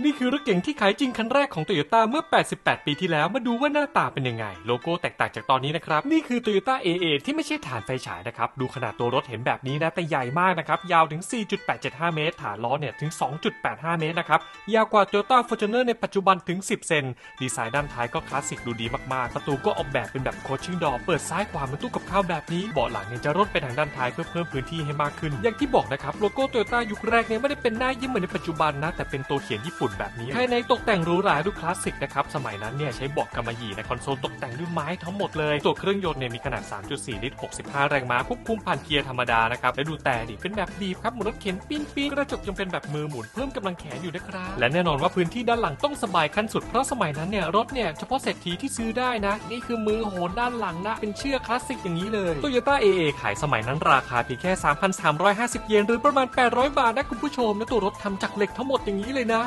นี่คือรถเก๋งที่ขายจริงคันแรกของโตโยต้าเมื่อ 88 ปีที่แล้ว มาดูว่าหน้าตาเป็นยังไง โลโก้แตกต่างจากตอนนี้นะครับ นี่คือ Toyota AA ที่ไม่ใช่ฐานไฟฉายนะครับ ดูขนาดตัวรถเห็นแบบนี้นะ แต่ใหญ่มากนะครับ ยาวถึง 4.875 เมตร ฐานล้อเนี่ยถึง 2.85 เมตรนะครับ ยาวกว่า Toyota Fortuner ในปัจจุบันถึง 10 เซน ดีไซน์ด้านท้ายก็คลาสสิกดูดีมาก ๆ ประตูก็ออกแบบเป็นแบบโคชชิ่งดอเปิดซ้ายขวาเหมือนตู้กับข้าวแบบนี้ เบาะหลังเนี่ยจะร่นไปทางด้านท้ายเพื่อเพิ่มพื้นที่ให้มากขึ้น อย่างที่บอกนะครับ โลโก้โตโยต้ายุคแรกเนี่ยไม่ได้เป็นหน้ายิ้มเหมือนในปัจจุบันนะแต่เป็นตัวเขียนญี่ปุ่นแบบนี้ภายในตกแต่งหรูหราดูคลาสสิกนะครับ สมัยนั้นเนี่ยใช้เบาะกำมะหยี่ในคอนโซลตกแต่งด้วยไม้ทั้งหมดเลย ตัวเครื่องยนต์เนี่ยมีขนาด 3.4 ลิตร 65 แรงม้าควบคุมผ่านเกียร์ธรรมดานะครับ และดูแต่ดิเป็นแบบบีบครับหมุนรถเข็นปิ้นปิ้นกระจกยังเป็นแบบมือหมุนเพิ่มกำลังแขนอยู่นะครับ และแน่นอนว่าพื้นที่ด้านหลังต้องสบายขั้นสุด เพราะสมัยนั้นเนี่ยรถเนี่ยเฉพาะเศรษฐีที่ซื้อได้นะ นี่คือมือโหนด้านหลังนะเป็นเชือกคลาสสิกอย่างนี้เลย Toyota AA ขายสมัยนั้นราคาเพียงแค่ 3,350 เยนหรือประมาณ 800 บาทนะคุณผู้ชมและตัวรถทำจากเหล็กทั้งหมดอย่างนี้เลยนะ